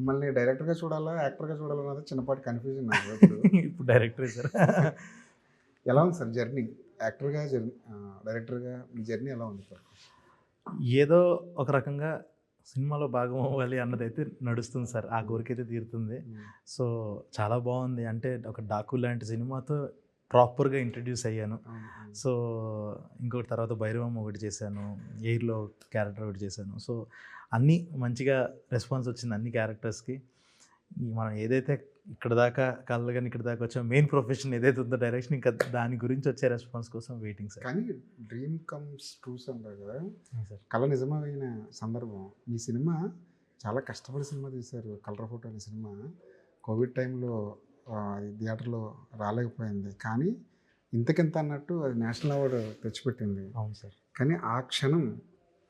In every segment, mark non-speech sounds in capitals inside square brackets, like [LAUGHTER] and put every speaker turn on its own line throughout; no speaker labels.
మిమ్మల్ని డైరెక్టర్గా చూడాలా యాక్టర్గా చూడాలా అన్నది చిన్నపాటి కన్ఫ్యూజన్ నాకు ఇప్పుడు. [LAUGHS]
ఇప్పుడు డైరెక్టర్ సార్? [LAUGHS]
ఎలా ఉంది సార్ జర్నీ యాక్టర్గా జర్నీ డైరెక్టర్గా మీ జర్నీ ఎలా ఉంది సార్?
ఏదో ఒక రకంగా సినిమాలో భాగం అవ్వాలి అన్నదైతే నడుస్తుంది సార్. ఆ కోరిక అయితే తీరుతుంది. సో చాలా బాగుంది. అంటే ఒక డాకు లాంటి సినిమాతో ప్రాపర్గా ఇంట్రడ్యూస్ అయ్యాను. సో ఇంకొకటి తర్వాత భైరవం ఒకటి చేశాను. ఎయిర్లో క్యారెక్టర్ ఒకటి చేశాను. సో అన్నీ మంచిగా రెస్పాన్స్ వచ్చింది అన్ని క్యారెక్టర్స్కి. మనం ఏదైతే ఇక్కడ దాకా కళ్ళు కానీ ఇక్కడ దాకా వచ్చాం మెయిన్ ప్రొఫెషన్ ఏదైతే ఉందో డైరెక్షన్ ఇంకా దాని గురించి వచ్చే రెస్పాన్స్ కోసం వెయిటింగ్ సార్.
కానీ డ్రీమ్ కమ్స్ ట్రూస్ అంటారు కదా?
సార్.
కళ నిజమైన సందర్భం. ఈ సినిమా చాలా కష్టపడి సినిమా తీశారు. కలర్ ఫోటో అనే సినిమా. కోవిడ్ టైంలో థియేటర్లో రాలేకపోయింది. కానీ ఇంతకింత అన్నట్టు అది నేషనల్ అవార్డు తెచ్చిపెట్టింది.
అవును సార్.
కానీ ఆ క్షణం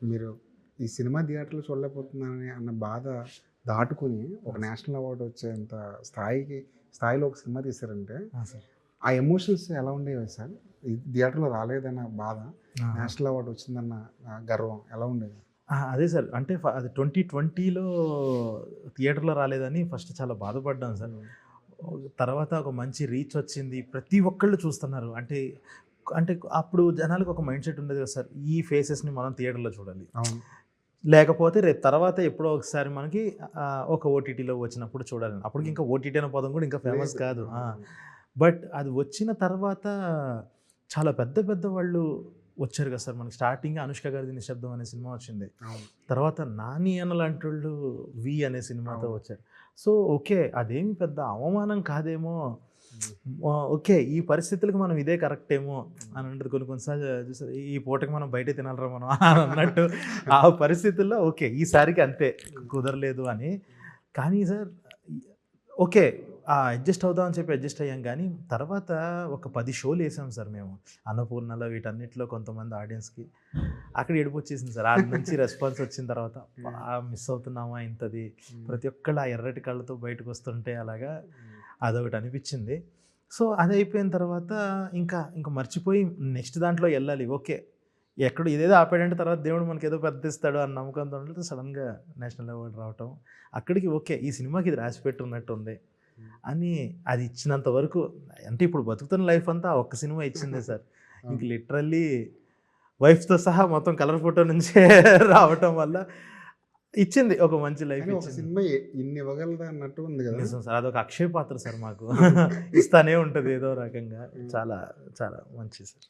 మీరు ఈ సినిమా థియేటర్లో చూడలేకపోతున్నానని అన్న బాధ దాటుకుని ఒక నేషనల్ అవార్డు వచ్చేంత స్థాయికి స్థాయిలో ఒక సినిమా తీశారంటే
సార్.
ఆ ఎమోషన్స్ ఎలా ఉండేవి సార్? ఈ థియేటర్లో రాలేదన్న బాధ నేషనల్ అవార్డు వచ్చిందన్న గర్వం ఎలా ఉండేది?
అదే సార్. అంటే అది ట్వంటీ ట్వంటీలో థియేటర్లో రాలేదని ఫస్ట్ చాలా బాధపడ్డాను సార్. తర్వాత ఒక మంచి రీచ్ వచ్చింది. ప్రతి ఒక్కళ్ళు చూస్తున్నారు. అంటే అంటే అప్పుడు జనాలకు ఒక మైండ్ సెట్ ఉండేది కదా సార్. ఈ ఫేసెస్ని మనం థియేటర్లో చూడాలి. లేకపోతే రేపు తర్వాత ఎప్పుడో ఒకసారి మనకి ఒక ఓటీటీలో వచ్చినప్పుడు చూడాలి. అప్పటికి ఇంకా ఓటీటీ అనే పదం కూడా ఇంకా ఫేమస్ కాదు. బట్ అది వచ్చిన తర్వాత చాలా పెద్ద పెద్ద వాళ్ళు వచ్చారు కదా సార్. మనకి స్టార్టింగ్ అనుష్క గారిది నిశ్శబ్దం అనే సినిమా వచ్చింది. తర్వాత నాని అన్న లాంటి వాళ్ళు వి అనే సినిమాతో. వచ్చారు. సో ఓకే అదేమి పెద్ద అవమానం కాదేమో. ఓకే ఈ పరిస్థితులకు మనం ఇదే కరెక్ట్ ఏమో అని అంటారు. కొన్ని కొన్నిసార్లు చూసారు ఈ పూటకి మనం బయట తినాలరా మనం అని అన్నట్టు. ఆ [LAUGHS] పరిస్థితుల్లో ఓకే ఈసారికి అంతే కుదరలేదు అని. కానీ సార్ ఓకే అడ్జస్ట్ అవుదామని చెప్పి అడ్జస్ట్ అయ్యాం కానీ తర్వాత ఒక పది షోలు వేసాం సార్ మేము. అన్నపూర్ణలో వీటన్నిటిలో కొంతమంది ఆడియన్స్కి. అక్కడ ఏడుపు వచ్చేసింది సార్. ఆడి నుంచి రెస్పాన్స్ వచ్చిన తర్వాత [LAUGHS] మిస్ అవుతున్నామా ఇంతది? ప్రతి ఒక్కళ్ళు ఆ ఎర్రటి కళ్ళతో బయటకు వస్తుంటే అలాగా అదొకటి అనిపించింది. సో అది అయిపోయిన తర్వాత ఇంకా ఇంకా మర్చిపోయి నెక్స్ట్ దాంట్లో వెళ్ళాలి. ఓకే. ఎక్కడ ఇదేదో ఆపాడంటే తర్వాత దేవుడు మనకి ఏదో పెద్ద ఇస్తాడు అన్న నమ్మకంతో ఉంటే సడన్గా నేషనల్ అవార్డు రావటం. అక్కడికి ఓకే ఈ సినిమాకి ఇది రాసి పెట్టున్నట్టు ఉంది అని అది ఇచ్చినంత వరకు అంటే ఇప్పుడు బతుకుతున్న లైఫ్ అంతా ఒక్క సినిమా ఇచ్చిందే [LAUGHS] సార్. ఇంక లిటరల్లీ వైఫ్తో సహా మొత్తం కలర్ ఫోటో నుంచే [LAUGHS] రావటం వల్ల ఇచ్చింది ఒక మంచి లైఫ్
సినిమా ఇన్ని ఇవ్వగలదా అన్నట్టు ఉంది కదా.
నిజం సార్ అదొక అక్షయ పాత్ర సార్ మాకు. [LAUGHS] ఇస్తానే ఉంటుంది ఏదో రకంగా. చాలా చాలా మంచి సార్.